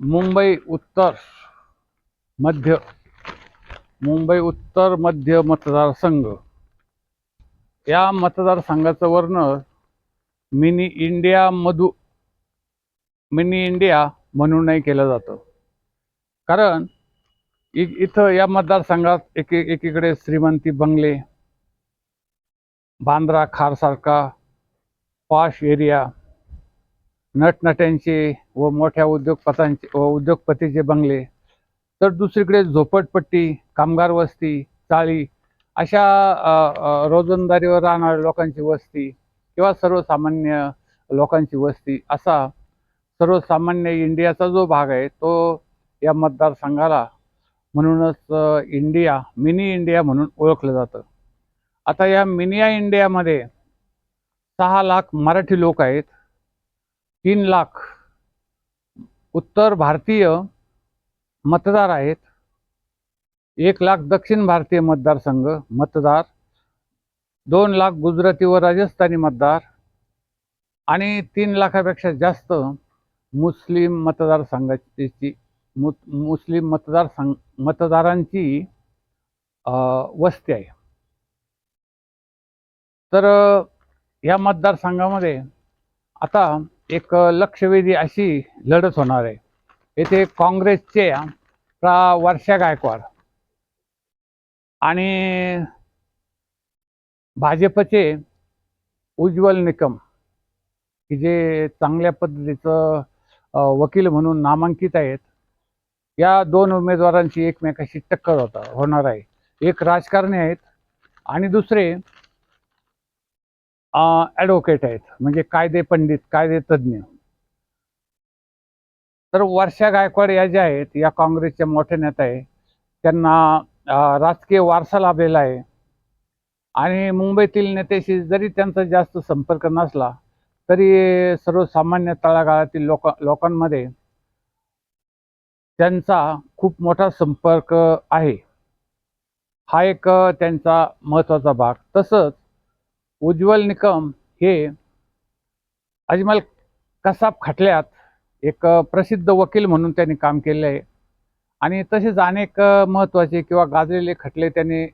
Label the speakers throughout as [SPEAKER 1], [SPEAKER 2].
[SPEAKER 1] मुंबई उत्तर मध्य मुंबई उत्तर मध्य मतदारसंघ. या मतदारसंघाचं वर्ण मिनी इंडिया मधू मिनी इंडिया म्हणूनही केलं जातं. कारण इ इथं या मतदारसंघात एके एकीकडे श्रीमंती बंगले बांद्रा खारसारखा पाश एरिया नटनट्यांचे व मोठ्या उद्योगपतांचे व उद्योगपतीचे बंगले तर दुसरीकडे झोपडपट्टी कामगार वस्ती चाळी अशा रोजंदारीवर राहणाऱ्या लोकांची वस्ती किंवा सर्वसामान्य लोकांची वस्ती असा सर्वसामान्य इंडियाचा जो भाग आहे तो या मतदारसंघाला म्हणूनच इंडिया मिनी इंडिया म्हणून ओळखलं जातं. आता या मिनी इंडियामध्ये सहा लाख मराठी लोक आहेत. तीन लाख उत्तर भारतीय मतदार आहेत. एक लाख दक्षिण भारतीय मतदारसंघ मतदार दोन लाख गुजराती व राजस्थानी मतदार आणि तीन लाखापेक्षा जास्त मुस्लिम मतदारसंघाची मु मुस्लिम मतदारसंघ मतदारांची वस्ती आहे. तर या मतदारसंघामध्ये आता एक लक्षवेधी अशी लढत होणार आहे. येथे काँग्रेसचे प्रा वर्षा गायकवाड आणि भाजपचे उज्ज्वल निकम की जे चांगल्या पद्धतीचं वकील म्हणून नामांकित आहेत. या दोन उमेदवारांची एकमेकाशी टक्कर होता होणार आहे. एक राजकारणी आहेत आणि दुसरे ॲडव्होकेट आहेत. म्हणजे कायदे पंडित कायदे तज्ज्ञ. तर वर्षा गायकवाड या ज्या आहेत या काँग्रेसच्या मोठ्या नेत्या आहे त्यांना राजकीय वारसा लाभलेला आहे. आणि मुंबईतील नेत्याशी जरी त्यांचा जास्त संपर्क नसला तरी सर्वसामान्य तळागाळातील लोक लोकांमध्ये त्यांचा खूप मोठा संपर्क आहे. हा एक त्यांचा महत्त्वाचा भाग. तसंच उज्ज्वल निकम हे अजमल कसाब खटल्यात एक प्रसिद्ध वकील म्हणून त्यांनी काम केले आहे. आणि तसेच अनेक महत्त्वाचे किंवा गाजलेले खटले त्यांनी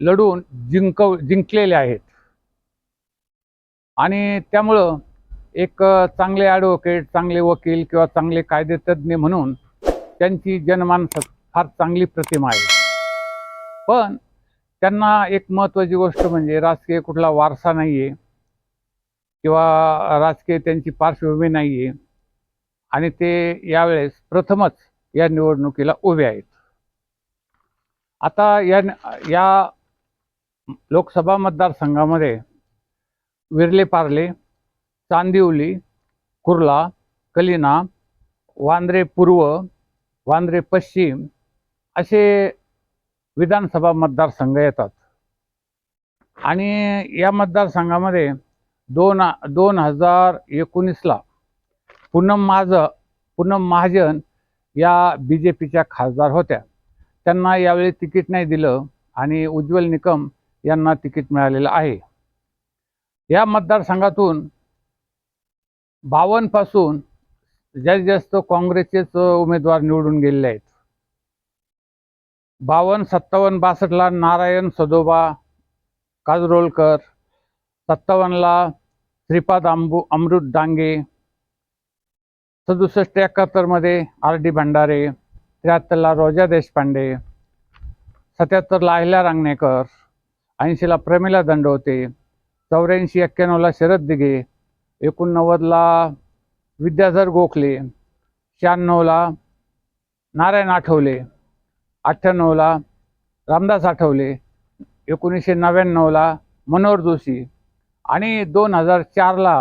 [SPEAKER 1] लढून जिंकव जिंकलेले आहेत. आणि त्यामुळं एक चांगले ॲडव्होकेट चांगले वकील किंवा चांगले कायदेतज्ञ म्हणून त्यांची जनमानसात फार चांगली प्रतिमा आहे. पण त्यांना एक महत्त्वाची गोष्ट म्हणजे राजकीय कुठला वारसा नाही आहे किंवा राजकीय त्यांची पार्श्वभूमी नाही आहे आणि ते यावेळेस प्रथमच या निवडणुकीला उभे आहेत. आता या या लोकसभा मतदारसंघामध्ये विरले पार्ले चांदिवली कुर्ला कलिना वांद्रे पूर्व वांद्रे पश्चिम असे विधानसभा मतदारसंघ येतात. आणि या मतदारसंघामध्ये दोन दोन हजार एकोणीसला पूनम महाज पूनम महाजन या बी जे पीच्या खासदार होत्या. त्यांना यावेळी तिकीट नाही दिलं आणि उज्ज्वल निकम यांना तिकीट मिळालेलं आहे. या मतदारसंघातून बावनपासून जास्तीत जास्त काँग्रेसचेच उमेदवार निवडून गेलेले आहेत. बावन्न सत्तावन्न बासष्टला नारायण सदोबा काजरोलकर सत्तावन्नला श्रीपाद आंबू अमृत डांगे सदुसष्ट एकाहत्तरमध्ये आर डी भंडारे त्र्याहत्तरला रोजा देशपांडे सत्याहत्तरला अहिल्या रांगणेकर ऐंशीला प्रमिला दंडवते चौऱ्याऐंशी एक्क्याण्णवला शरद दिघे एकोणनव्वदला विद्याधर गोखले शहाण्णवला नारायण आठवले. अठ्ठ्याण्णवला रामदास आठवले एकोणीसशे नव्याण्णवला मनोहर जोशी आणि दोन हजार चारला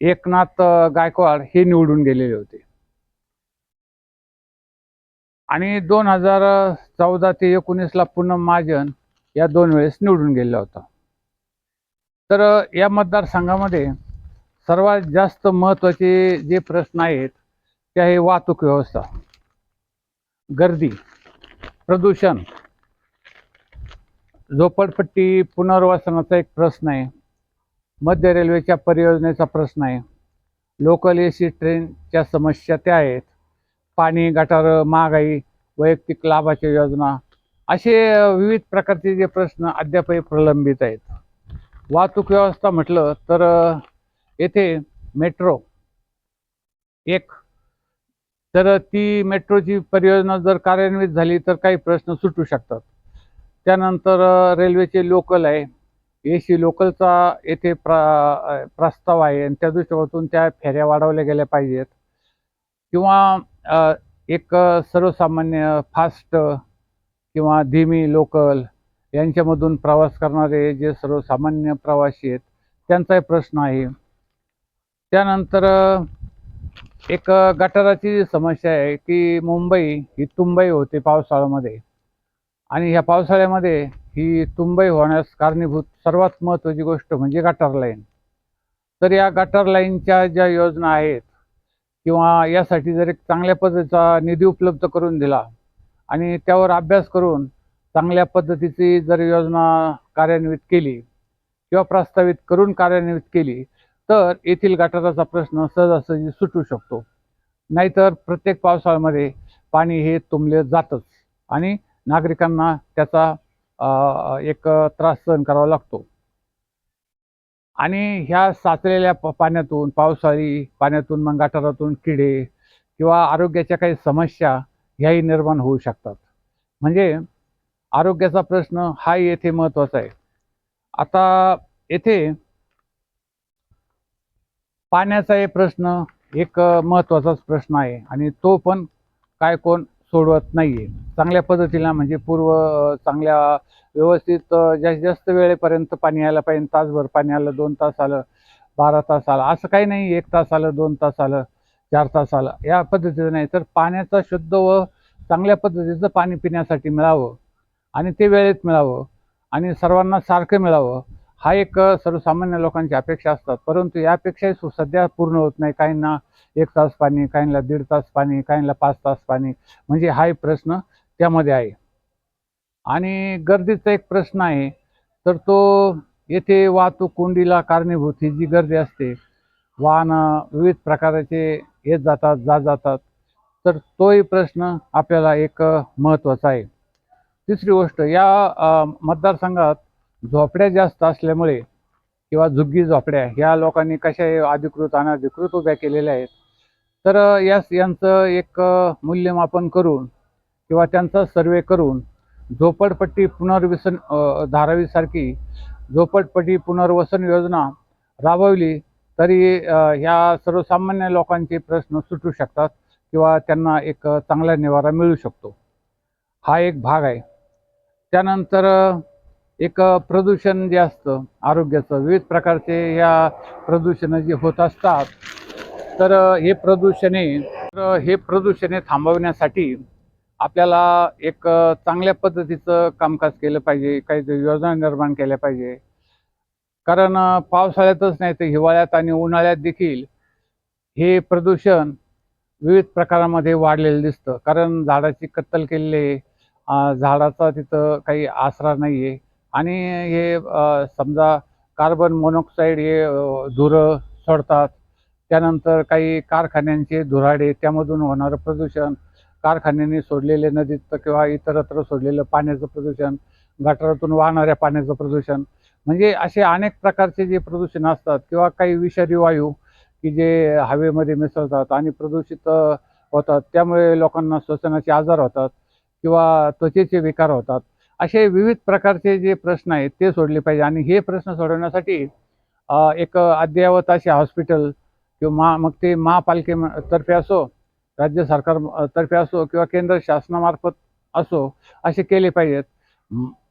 [SPEAKER 1] एकनाथ गायकवाड हे निवडून गेलेले होते. आणि दोन हजार चौदा ते एकोणीसला पूनम महाजन या दोन वेळेस निवडून गेलेला होता. तर या मतदारसंघामध्ये सर्वात जास्त महत्त्वाचे जे प्रश्न आहेत ते आहे वाहतूक व्यवस्था गर्दी प्रदूषण. झोपडपट्टी पुनर्वसनाचा एक प्रश्न आहे. मध्य रेल्वेच्या परियोजनेचा प्रश्न आहे. लोकल ए सी ट्रेनच्या समस्या त्या आहेत. पाणी गटार महागाई वैयक्तिक लाभाच्या योजना असे विविध प्रकारचे जे प्रश्न अद्यापही प्रलंबित आहेत. वाहतूक व्यवस्था म्हटलं तर येथे मेट्रो एक तर ती मेट्रोची परियोजना जर कार्यान्वित झाली तर काही प्रश्न सुटू शकतात. त्यानंतर रेल्वेचे लोकल आहे. ए सी लोकलचा येथे प्रा प्रस्ताव आहे आणि त्या दृष्टिकोनातून त्या फेऱ्या वाढवल्या गेल्या पाहिजेत. किंवा एक सर्वसामान्य फास्ट किंवा धीमी लोकल यांच्यामधून प्रवास करणारे जे सर्वसामान्य प्रवासी आहेत त्यांचाही प्रश्न आहे. त्यानंतर एक गटाराची समस्या आहे की मुंबई ही तुंबई होते पावसाळ्यामध्ये. आणि ह्या पावसाळ्यामध्ये ही तुंबई होण्यास कारणीभूत सर्वात महत्त्वाची गोष्ट म्हणजे गटार लाईन. तर या गटार लाईनच्या ज्या योजना आहेत किंवा यासाठी जर एक चांगल्या पद्धतीचा निधी उपलब्ध करून दिला आणि त्यावर अभ्यास करून चांगल्या पद्धतीची जर योजना कार्यान्वित केली किंवा प्रस्तावित करून कार्यान्वित केली तर येथील गटाराचा प्रश्न सहजासहजी सुटू शकतो. नाहीतर प्रत्येक पावसाळ्यामध्ये पाणी हे तुंबले जातच आणि नागरिकांना त्याचा एक त्रास सहन करावा लागतो. आणि ह्या साचलेल्या प पाण्यातून पावसाळी पाण्यातून मग गटारातून किडे किंवा आरोग्याच्या काही समस्या ह्याही निर्माण होऊ शकतात. म्हणजे आरोग्याचा प्रश्न हा येथे महत्त्वाचा आहे. आता येथे पाण्याचा हे प्रश्न एक महत्त्वाचाच प्रश्न आहे आणि तो पण काय कोण सोडवत नाही आहे चांगल्या पद्धतीला म्हणजे पूर्व चांगल्या व्यवस्थित जास्तीत जास्त वेळेपर्यंत पाणी यायला पाहिजे तासभर पाणी आलं दोन तास आलं बारा तास आलं असं काही नाही एक तास आलं दोन तास आलं चार तास आलं या पद्धतीचं नाही. तर पाण्याचा शुद्ध व चांगल्या पद्धतीचं पाणी पिण्यासाठी मिळावं आणि ते वेळेत मिळावं आणि सर्वांना सारखं मिळावं हा एक सर्वसामान्य लोकांची अपेक्षा असतात. परंतु यापेक्षाही सु- सध्या पूर्ण होत नाही. काहींना एक तास पाणी काहींना दीड तास पाणी काहींना पाच तास पाणी म्हणजे हा एक प्रश्न त्यामध्ये आहे. आणि गर्दीचा एक प्रश्न आहे तर तो येथे वाहतूक कोंडीला कारणीभूत ही जी गर्दी असते वाहनं विविध प्रकारचे येत जातात जात जातात. तर तोही प्रश्न आपल्याला एक महत्त्वाचा आहे. तिसरी गोष्ट या मतदारसंघात झोपड्या जास्त असल्यामुळे किंवा झुग्गी झोपड्या ह्या लोकांनी कशा अधिकृत अनधिकृत उभ्या केलेल्या आहेत. तर अ, यास यांचं एक मूल्यमापन करून किंवा त्यांचा सर्वे करून झोपडपट्टी पुनर्वसन धारावीसारखी झोपडपट्टी पुनर्वसन योजना राबवली तरी ह्या सर्वसामान्य लोकांचे प्रश्न सुटू शकतात किंवा त्यांना एक चांगला निवारा मिळू शकतो. हा एक भाग आहे. त्यानंतर एक प्रदूषण जे असतं आरोग्याचं विविध प्रकारचे या प्रदूषणं जे होत असतात तर हे प्रदूषणे तर हे प्रदूषणे थांबवण्यासाठी आपल्याला एक चांगल्या पद्धतीचं कामकाज केलं पाहिजे काही योजना निर्माण केल्या पाहिजे. कारण पावसाळ्यातच नाही तर हिवाळ्यात आणि उन्हाळ्यात देखील हे प्रदूषण विविध प्रकारामध्ये वाढलेलं दिसतं. कारण झाडाची कत्तल केलेली आहे. झाडाचा तिथं काही आसरा नाही आहे आणि हे समजा कार्बन मोनॉक्साईड हे धुरं सोडतात. त्यानंतर काही कारखान्यांचे धुराडे त्यामधून होणारं प्रदूषण कारखान्यांनी सोडलेले नदीत किंवा इतरत्र सोडलेलं पाण्याचं प्रदूषण गटारातून वाहणाऱ्या पाण्याचं प्रदूषण. म्हणजे असे अनेक प्रकारचे जे प्रदूषण असतात किंवा काही विषारी वायू की जे हवेमध्ये मिसळतात आणि प्रदूषित होतात. त्यामुळे लोकांना श्वसनाचे आजार होतात किंवा त्वचेचे विकार होतात. असे विविध प्रकारचे जे प्रश्न आहेत ते सोडले पाहिजे. आणि हे प्रश्न सोडवण्यासाठी एक अद्ययावत असे हॉस्पिटल किंवा मा मग ते महापालिकेतर्फे असो राज्य सरकार तर्फे असो किंवा केंद्र शासनामार्फत असो असे केले पाहिजेत.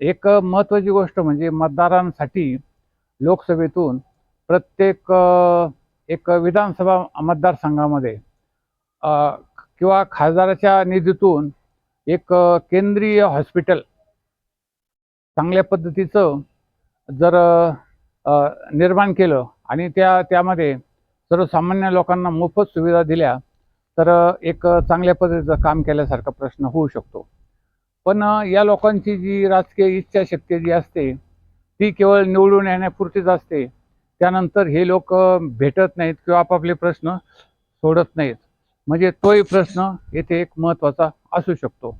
[SPEAKER 1] एक महत्त्वाची गोष्ट म्हणजे मतदारांसाठी लोकसभेतून प्रत्येक एक विधानसभा मतदारसंघामध्ये किंवा खासदाराच्या निधीतून एक केंद्रीय हॉस्पिटल चांगल्या पद्धतीचं जर निर्माण केलं आणि त्या त्यामध्ये सर्वसामान्य लोकांना मोफत सुविधा दिल्या तर एक चांगल्या पद्धतीचं काम केल्यासारखा प्रश्न होऊ शकतो. पण या लोकांची जी राजकीय इच्छाशक्ती जी असते ती केवळ निवडून येण्यापुरतीच असते. त्यानंतर हे लोक भेटत नाहीत किंवा आपापले प्रश्न सोडत नाहीत. म्हणजे तोही प्रश्न येथे एक महत्त्वाचा असू शकतो.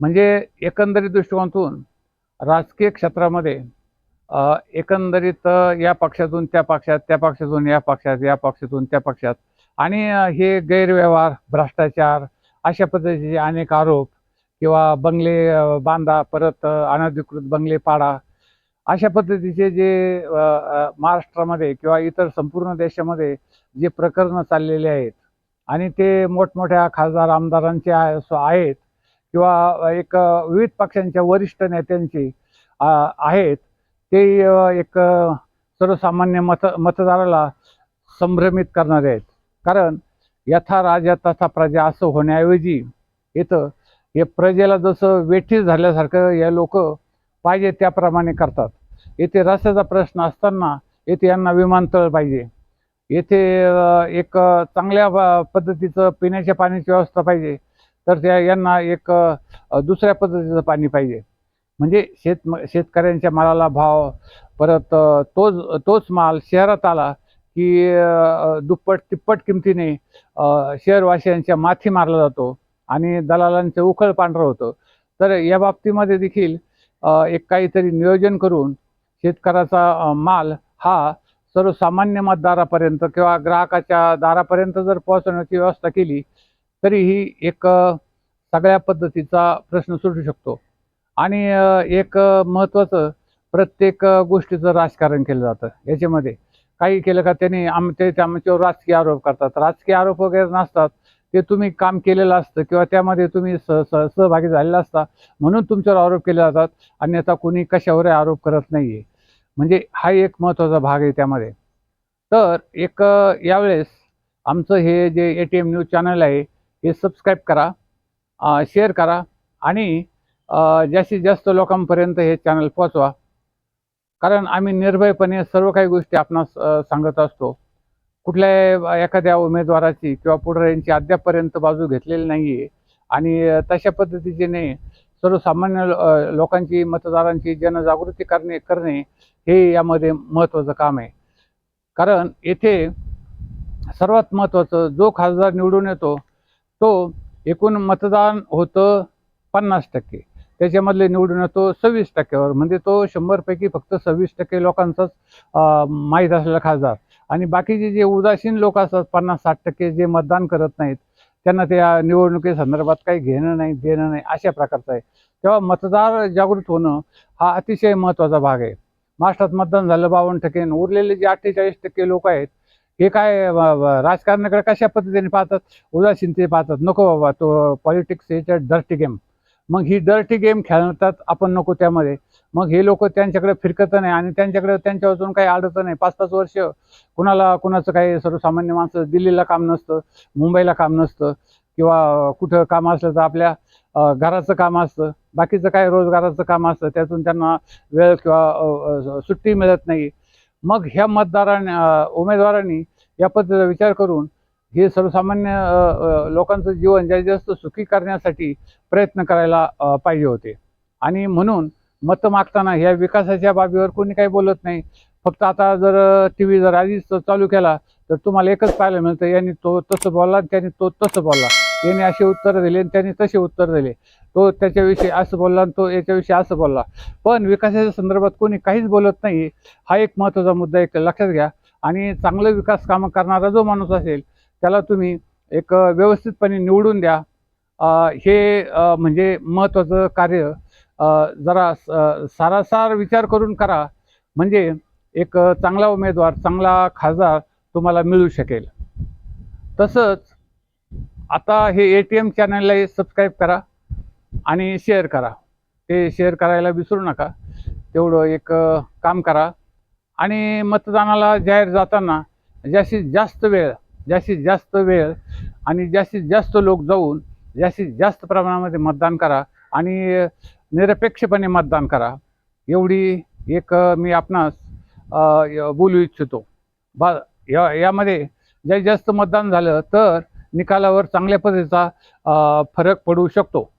[SPEAKER 1] म्हणजे एकंदरीत दृष्टिकोनातून राजकीय क्षेत्रामध्ये एकंदरीत या पक्षातून त्या पक्षात त्या पक्षातून या पक्षात या पक्षातून त्या पक्षात. आणि हे गैरव्यवहार भ्रष्टाचार अशा पद्धतीचे अनेक आरोप किंवा बंगले बांधा परत अनधिकृत बंगले पाडा अशा पद्धतीचे जे महाराष्ट्रामध्ये किंवा इतर संपूर्ण देशामध्ये जे प्रकरणं चाललेले आहेत आणि ते मोठमोठ्या खासदार आमदारांचे आहेत किंवा एक विविध पक्षांच्या वरिष्ठ नेत्यांची आहेत ते एक सर्वसामान्य मत मतदाराला संभ्रमित करणारे आहेत. कारण यथा राजा तथा प्रजा असं होण्याऐवजी इथं हे प्रजेला जसं वेठीस झाल्यासारखं या लोक पाहिजे त्याप्रमाणे करतात. येथे रस्त्याचा प्रश्न असताना येथे यांना विमानतळ पाहिजे. येथे एक चांगल्या पद्धतीचं पिण्याच्या पाण्याची व्यवस्था पाहिजे. तर त्या यांना एक दुसऱ्या पद्धतीचं पाणी पाहिजे. म्हणजे शेत शेतकऱ्यांच्या मालाला भाव परत तोच तोच माल शहरात आला की दुप्पट तिप्पट किमतीने शहरवासियांच्या माथी मारला जातो आणि दलालांचं उखळ पांढरं होतं. तर या बाबतीमध्ये देखील एक काहीतरी नियोजन करून शेतकऱ्याचा माल हा सर्वसामान्य मतदारापर्यंत किंवा ग्राहकाच्या दारापर्यंत जर पोहोचवण्याची व्यवस्था केली तरीही एक सगळ्या पद्धतीचा प्रश्न सुटू शकतो. आणि एक महत्त्वाचं प्रत्येक गोष्टीचं राजकारण केलं जातं. याच्यामध्ये काही केलं का त्यांनी आम ते आमच्यावर राजकीय आरोप करतात. राजकीय आरोप वगैरे नसतात. ते तुम्ही काम केलेलं असतं किंवा त्यामध्ये तुम्ही स सहभागी झालेला असता म्हणून तुमच्यावर आरोप केले जातात. अन्यथा कोणी कशावरही आरोप करत नाही आहे म्हणजे हा एक महत्त्वाचा भाग आहे त्यामध्ये. तर एक यावेळेस आमचं हे जे A T M news channel आहे हे सबस्क्राईब करा शेअर करा आणि जास्तीत जास्त लोकांपर्यंत हे चॅनल पोचवा कारण आम्ही निर्भयपणे सर्व काही गोष्टी आपणास सांगत असतो. कुठल्या एखाद्या उमेदवाराची किंवा पुढाऱ्यांची अद्यापपर्यंत बाजू घेतलेली नाही आहे आणि तशा पद्धतीचे नाही सर्वसामान्य लोकांची मतदारांची जनजागृती करणे करणे हे यामध्ये महत्त्वाचं काम आहे. कारण येथे सर्वात महत्त्वाचं जो खासदार निवडून येतो तो एकूण मतदान होतं पन्नास टक्के. त्याच्यामधले निवडून येतो सव्वीस टक्क्यावर. म्हणजे तो शंभरपैकी फक्त सव्वीस टक्के लोकांचाच माहीत असलेला खासदार. आणि बाकीचे जे उदासीन लोक असतात पन्नास साठ टक्के जे मतदान करत नाहीत त्यांना त्या निवडणुकीसंदर्भात काही घेणं नाही देणं नाही अशा प्रकारचं आहे. तेव्हा मतदार जागृत होणं हा अतिशय महत्त्वाचा भाग आहे. महाराष्ट्रात मतदान झालं बावन्न टक्के उरलेले जे अठ्ठेचाळीस टक्के लोक आहेत हे काय राजकारणाकडे कशा पद्धतीने पाहतात? उदासीनते पाहतात. नको बाबा तो पॉलिटिक्स याच्या डर्टी गेम मग ही डर्टी गेम खेळतात आपण नको त्यामध्ये. मग हे लोक त्यांच्याकडे फिरकत नाही आणि त्यांच्याकडे त्यांच्या वाचून काही अडतं नाही. पाच पाच वर्ष कुणाला कुणाचं काही सर्वसामान्य माणसं दिल्लीला काम नसतं मुंबईला काम नसतं किंवा कुठं काम असलं तर आपल्या घराचं काम असतं. बाकीचं काय रोजगाराचं काम असतं त्यातून त्यांना वेळ किंवा सुट्टी मिळत नाही. मग ह्या मतदारांनी उमेदवारांनी या पद्धतीचा विचार करून हे सर्वसामान्य लोकांचं जीवन जास्तीत जास्त सुखी करण्यासाठी प्रयत्न करायला पाहिजे होते. आणि म्हणून मतं मागताना ह्या विकासाच्या बाबीवर कोणी काही बोलत नाही. फक्त आता जर टी व्ही जर आधीच चालू केला तर तुम्हाला एकच पाहायला मिळतं यांनी तो तसं बोलला आणि त्यांनी तो तसं बोलला. यांनी असे उत्तर दिले आणि त्यांनी तसे उत्तर दिले. तो त्याच्याविषयी असं बोलला आणि तो याच्याविषयी असं बोलला. पण विकासाच्या संदर्भात कोणी काहीच बोलत नाही हा एक महत्त्वाचा मुद्दा एक लक्षात घ्या. आणि चांगलं विकास कामं करणारा जो माणूस असेल त्याला तुम्ही एक व्यवस्थितपणे निवडून द्या. हे म्हणजे महत्त्वाचं कार्य जरा स- सारासार विचार करून करा. म्हणजे एक चांगला उमेदवार चांगला खासदार तुम्हाला मिळू शकेल. तसंच आता हे ए टी एम चॅनललाही सबस्क्राईब करा. आणि शेअर करा. ते शेअर करायला विसरू नका. तेवढं एक काम करा. आणि मतदानाला जाहीर जाताना जास्तीत जास्त वेळ जास्तीत जास्त वेळ आणि जास्तीत जास्त लोक जाऊन जास्तीत जास्त प्रमाणामध्ये मतदान करा आणि निरपेक्षपणे मतदान करा. एवढी एक मी आपणास य- बोलू इच्छितो. बा या यामध्ये जास्तीत जास्त मतदान झालं तर निकालावर चांगल्या पद्धतीचा फरक पडू शकतो.